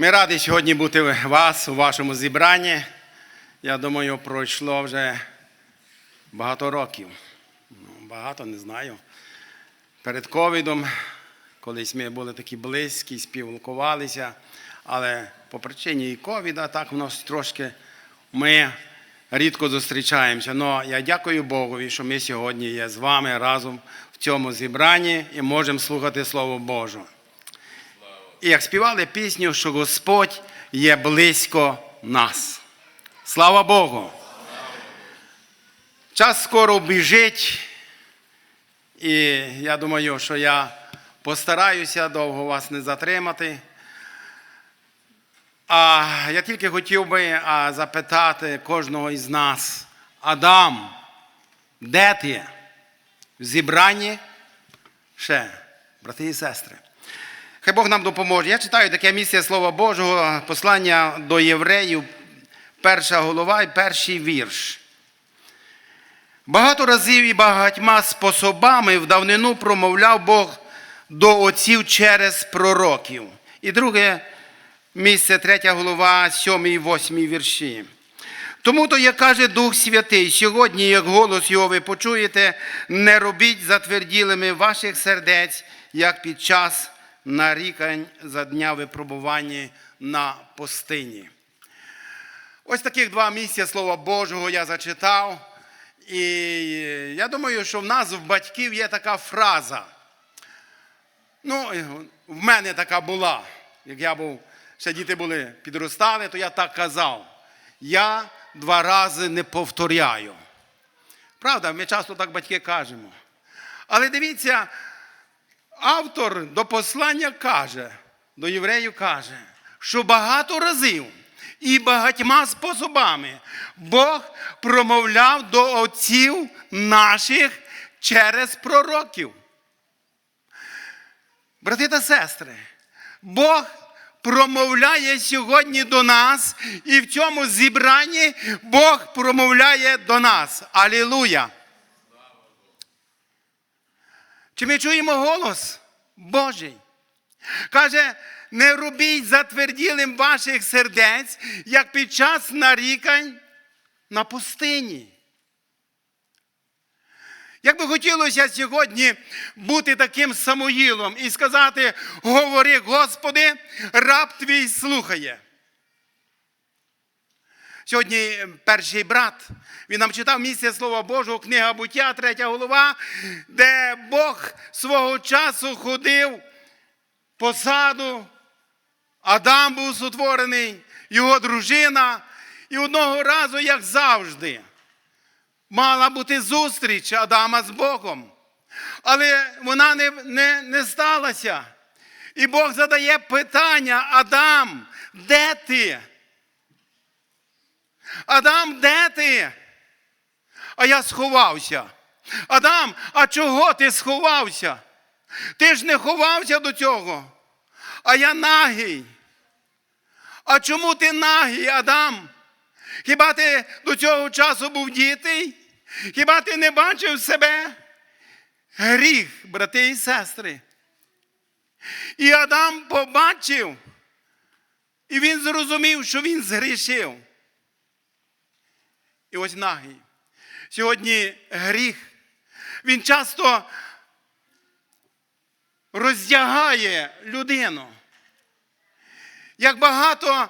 Ми раді сьогодні бути вас у вашому зібранні. Я думаю, пройшло вже багато років. Ну, багато не знаю. Перед ковідом колись ми були такі близькі, спілкувалися, але по причині і ковіда так в нас трошки ми рідко зустрічаємося. Но я дякую Богові, що ми сьогодні є з вами разом в цьому зібранні і можемо слухати Слово Боже. І як співали пісню, що Господь є близько нас. Слава Богу! Час скоро біжить, і я думаю, що я постараюся довго вас не затримати. А я тільки хотів би запитати кожного із нас, Адам, де ти? В зібранні? Ще, брати і сестри. Хай Бог нам допоможе. Я читаю таке місце Слова Божого, послання до євреїв, перша голова і перший вірш. Багато разів і багатьма способами в давнину промовляв Бог до отців через пророків. І друге місце, третя голова, сьомий і восьмий вірші. Тому то, як каже Дух Святий, сьогодні, як голос його ви почуєте, не робіть затверділими ваших сердець, як під час нарікань за дня випробування на пустині. Ось таких два місця Слова Божого я зачитав. І я думаю, що в нас, в батьків, є така фраза. Ну, в мене така була. Як я був, ще діти були підростали, то я так казав. Я два рази не повторяю. Правда, ми часто так батьки кажемо. Але дивіться, автор до послання каже, до євреїв каже, що багато разів і багатьма способами Бог промовляв до отців наших через пророків. Брати та сестри, Бог промовляє сьогодні до нас, і в цьому зібранні Бог промовляє до нас. Алілуя! Чи ми чуємо голос Божий? Каже, не робіть затверділим ваших сердець, як під час нарікань на пустині. Як би хотілося сьогодні бути таким Самуїлом і сказати: говори, Господи, раб твій слухає. Сьогодні перший брат, він нам читав місце Слова Божого, книга буття, третя голова, де Бог свого часу ходив по саду, Адам був сотворений, його дружина, і одного разу, як завжди, мала бути зустріч Адама з Богом. Але вона не, не, не сталася. І Бог задає питання: Адам, де ти? Адам, де ти? А я сховався. Адам, а чого ти сховався? Ти ж не ховався до цього. А я нагий. А чому ти нагий, Адам? Хіба ти до цього часу був дітей? Хіба ти не бачив себе? Гріх, брати і сестри. І Адам побачив, і він зрозумів, що він згрішив. І ось нагий. Сьогодні гріх. Він часто роздягає людину. Як багато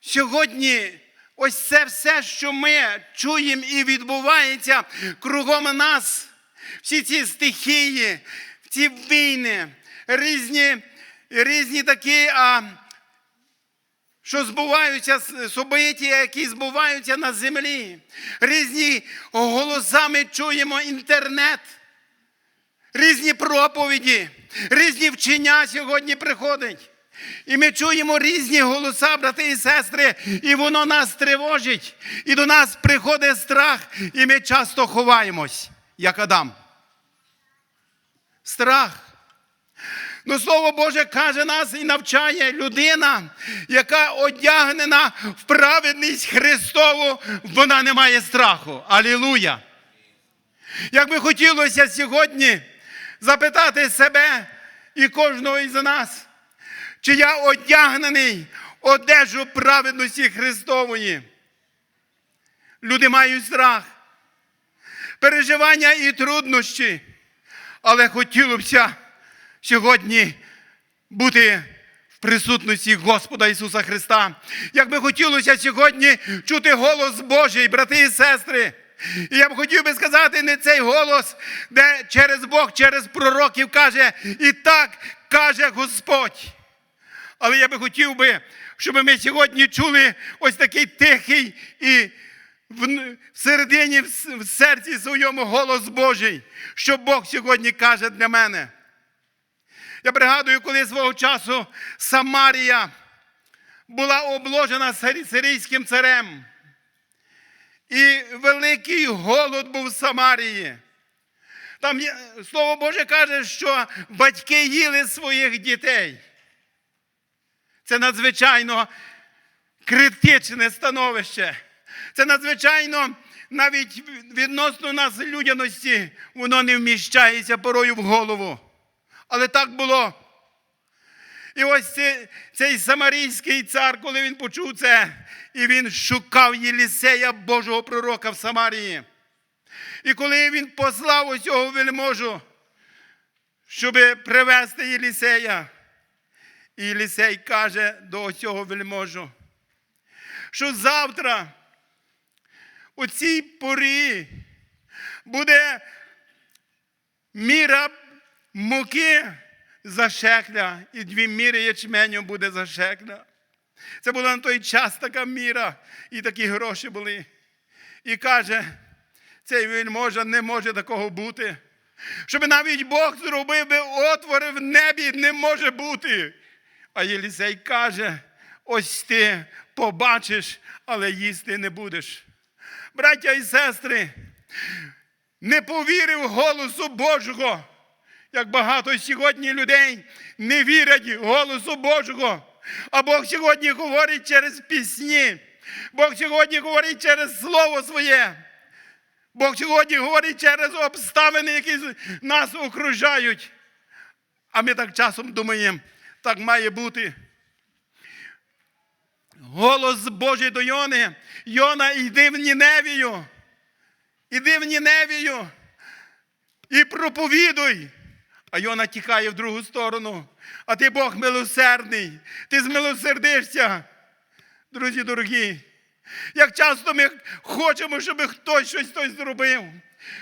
сьогодні ось це все, що ми чуємо і відбувається кругом нас, всі ці стихії, ці війни, різні, різні такі. а, що збуваються собиття, які збуваються на землі. Різні голоса ми чуємо інтернет, різні проповіді, різні вчення сьогодні приходять. І ми чуємо різні голоса, брати і сестри, і воно нас тривожить. І до нас приходить страх, і ми часто ховаємось, як Адам. Страх. Ну, Слово Боже каже нас і навчає людина, яка одягнена в праведність Христову, вона не має страху. Алілуя! Як би хотілося сьогодні запитати себе і кожного із нас, чи я одягнений одежу праведності Христової. Люди мають страх, переживання і труднощі, але хотілося сьогодні бути в присутності Господа Ісуса Христа. Як би хотілося сьогодні чути голос Божий, брати і сестри. І я б хотів би сказати не цей голос, де через Бог, через пророків каже, і так каже Господь. Але я би хотів би, щоб ми сьогодні чули ось такий тихий і в- в серці своєму голос Божий, що Бог сьогодні каже для мене. Я пригадую, коли свого часу Самарія була обложена сирі- сирійським царем. І великий голод був в Самарії. Там Слово Боже каже, що батьки їли своїх дітей. Це надзвичайно критичне становище. Це надзвичайно навіть відносно нас людяності, воно не вміщається порою в голову. Але так було. І ось цей, цей самарійський цар, коли він почув це, і він шукав Єлісея, Божого пророка в Самарії. І коли він послав ось цього вельможу, щоб привезти Єлісея, і Єлісей каже до ось цього вельможу, що завтра у цій порі буде міра муки за шекля, і дві міри ячменю буде за шекля. Це була на той час така міра, і такі гроші були. І каже, цей вельможа не може такого бути. Щоб навіть Бог зробив би отвори в небі, не може бути. А Єлісей каже: ось ти побачиш, але їсти не будеш. Браття і сестри, не повірив голосу Божого, як багато сьогодні людей не вірять голосу Божого. А Бог сьогодні говорить через пісні. Бог сьогодні говорить через Слово Своє. Бог сьогодні говорить через обставини, які нас окружають. А ми так часом думаємо, так має бути. Голос Божий до Йони. Йона, йди в Ніневію. Іди в Ніневію і проповідуй. А Йона тікає в другу сторону. А ти Бог милосердний. Ти змилосердишся. Друзі дорогі, як часто ми хочемо, щоб хтось щось хтось зробив,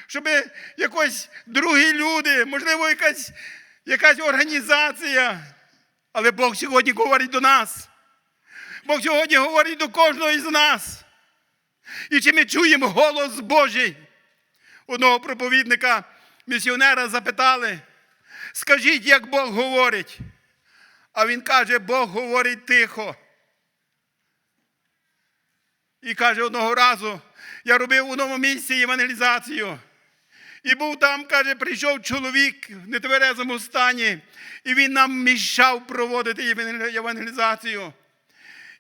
щоб якось другі люди, можливо, якась, якась організація. Але Бог сьогодні говорить до нас. Бог сьогодні говорить до кожного із нас. І чи ми чуємо голос Божий? Одного проповідника, місіонера запитали, скажіть, як Бог говорить. А він каже, Бог говорить тихо. І каже, одного разу я робив у одному місці евангелізацію. І був там, каже, прийшов чоловік в нетверезому стані, і він нам мішав проводити евангелізацію.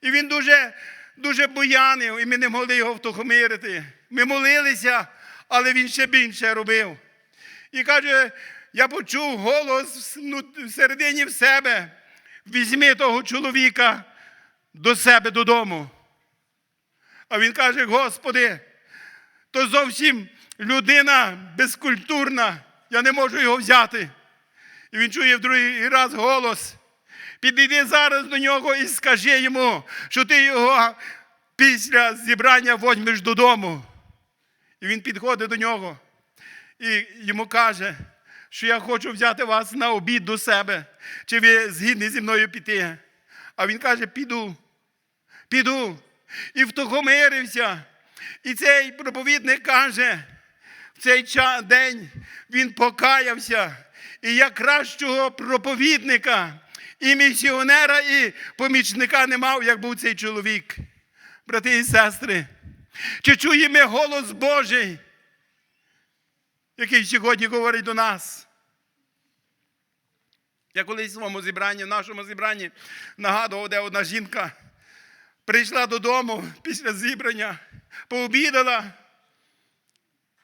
І він дуже, дуже буянив, і ми не могли його втохомирити. Ми молилися, але він ще більше робив. І каже, я почув голос ну, всередині в себе. Візьми того чоловіка до себе додому. А він каже: Господи, то зовсім людина безкультурна, я не можу його взяти. І він чує в другий раз голос. Підійди зараз до нього і скажи йому, що ти його після зібрання возьмеш додому. І він підходить до нього і йому каже, що я хочу взяти вас на обід до себе, чи ви згідні зі мною піти. А він каже: піду, піду. І втохомирився. І цей проповідник каже, в цей день він покаявся. І я кращого проповідника, і місіонера, і помічника не мав, як був цей чоловік. Брати і сестри, чи чуємо голос Божий, який сьогодні говорить до нас? Я колись в своєму зібранні, в нашому зібранні нагадував, де одна жінка прийшла додому після зібрання, пообідала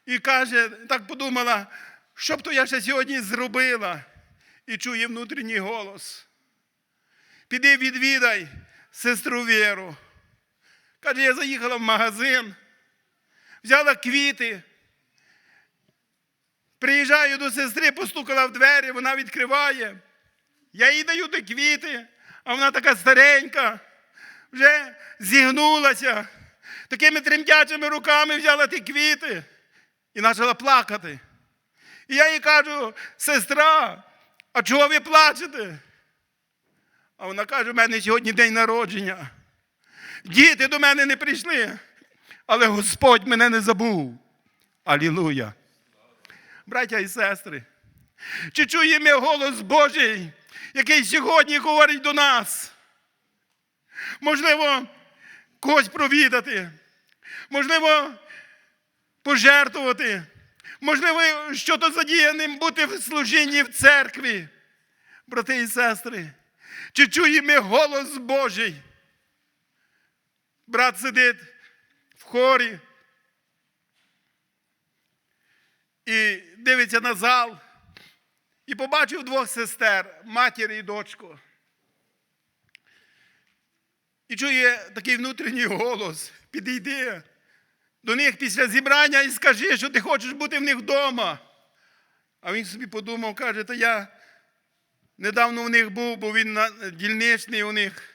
і каже, так подумала, що б то я ще сьогодні зробила, і чує внутрішній голос. піди відвідай сестру Віру. Каже, я заїхала в магазин, взяла квіти. Приїжджаю до сестри, постукала в двері, вона відкриває. Я їй даю ті квіти, а вона така старенька, вже зігнулася, такими тремтячими руками взяла ті квіти і почала плакати. І я їй кажу, сестра, а чого ви плачете? А вона каже, у мене сьогодні день народження. Діти до мене не прийшли, але Господь мене не забув. Алілуя. Браття і сестри, чи чуємо голос Божий, який сьогодні говорить до нас? Можливо, когось провідати, можливо, пожертвувати, можливо, щось задіяним бути в служінні в церкві. Брати і сестри, чи чуємо голос Божий? Брат сидить в хорі і дивиться на зал, і побачив двох сестер, матір і дочку. І чує такий внутрішній голос: підійди до них після зібрання і скажи, що ти хочеш бути в них вдома. А він собі подумав, каже, та я недавно в них був, бо він дільничний у них.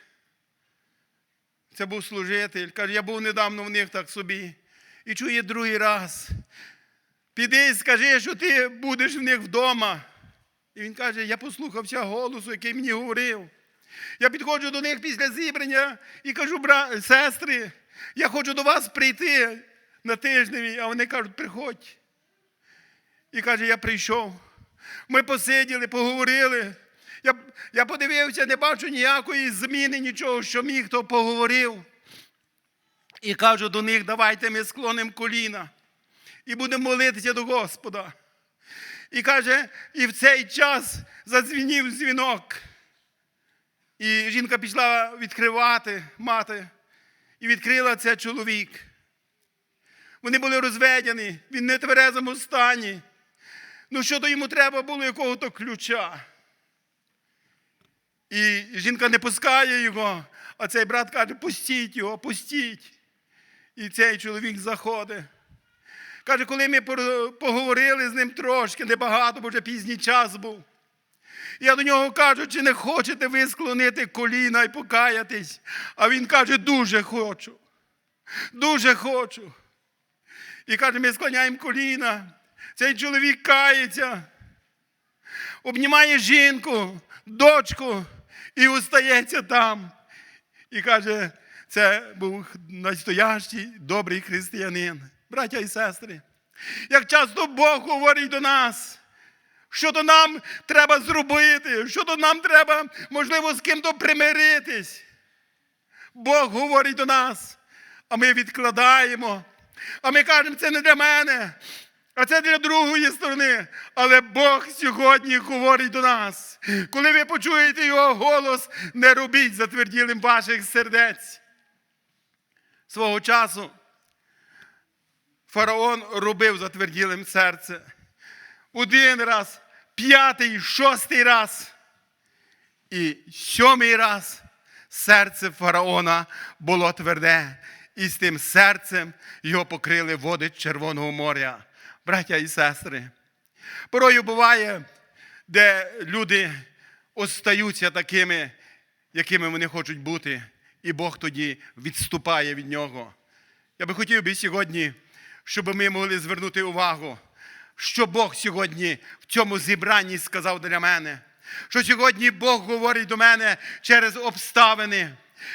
Це був служитель. Каже, я був недавно в них так собі. І чує другий раз. Піди і скажи, що ти будеш в них вдома. І він каже, я послухався голосу, який мені говорив. Я підходжу до них після зібрання і кажу, бра... сестри, я хочу до вас прийти на тиждень, а вони кажуть, приходь. І каже, я прийшов. Ми посиділи, поговорили. Я, я подивився, не бачу ніякої зміни, нічого, що міг, хто поговорив. І кажу до них, давайте ми склонимо коліна і будемо молитися до Господа. І каже, і в цей час задзвінів дзвінок. І жінка пішла відкривати мати, і відкрила це чоловік. Вони були розведені, він в нетверезому стані. Ну, що то йому треба було якого-то ключа. І жінка не пускає його, а цей брат каже, пустіть його, пустіть. І цей чоловік заходить. Каже, коли ми поговорили з ним трошки, небагато, бо вже пізній час був. Я до нього кажу, чи не хочете ви склонити коліна і покаятись? А він каже, дуже хочу. Дуже хочу. І каже, ми склоняємо коліна. Цей чоловік кається, обнімає жінку, дочку і устається там. І каже, це був настоящий добрий християнин. Браття і сестри, як часто Бог говорить до нас, що то нам треба зробити, що то нам треба, можливо, з ким-то примиритись. Бог говорить до нас, а ми відкладаємо. А ми кажемо, це не для мене, а це для другої сторони. Але Бог сьогодні говорить до нас. Коли ви почуєте його голос, не робіть затверділим ваших сердець. Свого часу фараон робив затверділим серце. Один раз, п'ятий, шостий раз. І сьомий раз серце фараона було тверде, і з тим серцем його покрили води Червоного моря. Браття і сестри, порою буває, де люди остаються такими, якими вони хочуть бути, і Бог тоді відступає від нього. Я би хотів би сьогодні, щоб ми могли звернути увагу, що Бог сьогодні в цьому зібранні сказав для мене. Що сьогодні Бог говорить до мене через обставини,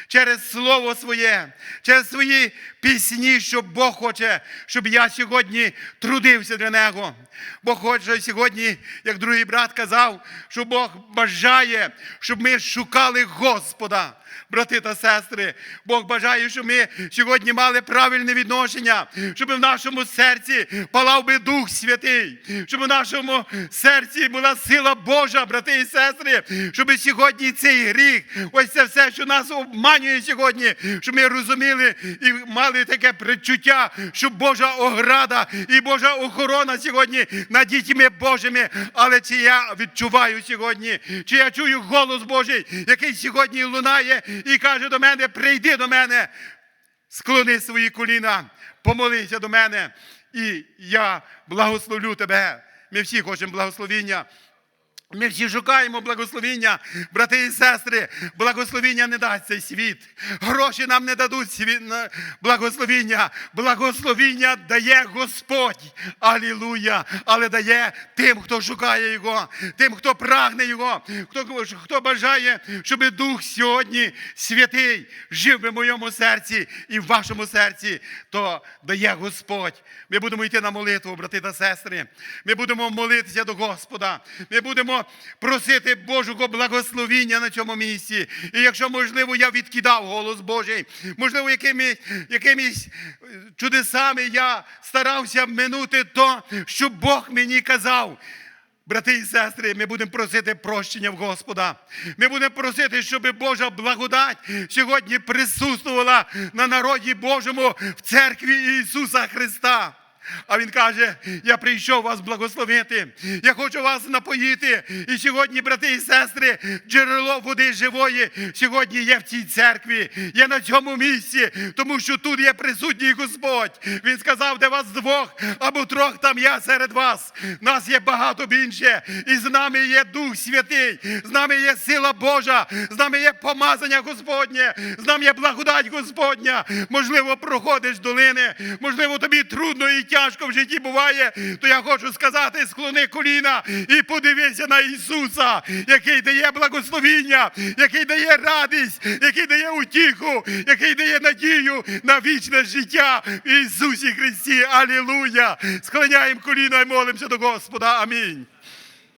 через Слово Своє, через свої пісні, що Бог хоче, щоб я сьогодні трудився для Нього. Бог хоче сьогодні, як другий брат казав, що Бог бажає, щоб ми шукали Господа. Брати та сестри, Бог бажає, щоб ми сьогодні мали правильне відношення, щоб в нашому серці палав би Дух Святий, щоб в нашому серці була сила Божа, брати і сестри, щоб сьогодні цей гріх, ось це все, що нас обманює сьогодні, щоб ми розуміли і мали таке предчуття, що Божа ограда і Божа охорона сьогодні над дітьми Божими. Але чи я відчуваю сьогодні, чи я чую голос Божий, який сьогодні лунає і каже до мене: прийди до мене, склони свої коліна, помолися до мене, і я благословлю тебе. Ми всі хочемо благословіння. Ми всі шукаємо благословіння, брати і сестри. Благословіння не дасть цей світ. Гроші нам не дадуть світ, благословіння. Благословіння дає Господь. Алілуя! Але дає тим, хто шукає Його, тим, хто прагне Його, хто, хто бажає, щоб Дух сьогодні святий жив би в моєму серці і в вашому серці, то дає Господь. Ми будемо йти на молитву, брати та сестри. Ми будемо молитися до Господа. Ми будемо просити Божого благословіння на цьому місці. І якщо, можливо, я відкидав голос Божий, можливо, якимись, якимись чудесами я старався минути то, що Бог мені казав. Брати і сестри, ми будемо просити прощення в Господа. Ми будемо просити, щоб Божа благодать сьогодні присутствувала на народі Божому в церкві Ісуса Христа. А Він каже: Я прийшов вас благословити, я хочу вас напоїти. І сьогодні, брати і сестри, джерело води живої сьогодні є в цій церкві, є на цьому місці, тому що тут є присутній Господь. Він сказав, де вас двох або трьох, там я серед вас. Нас є багато більше. І з нами є Дух Святий, з нами є сила Божа, з нами є помазання Господнє, з нами є благодать Господня. Можливо, проходиш долини, можливо, тобі трудно і тяжко в житті буває. То я хочу сказати, склони коліна і подивися на Ісуса, який дає благословіння, який дає радість, який дає утіху, який дає надію на вічне життя в Ісусі Христі. Алілуя! Склоняємо коліна і молимося до Господа. Амінь.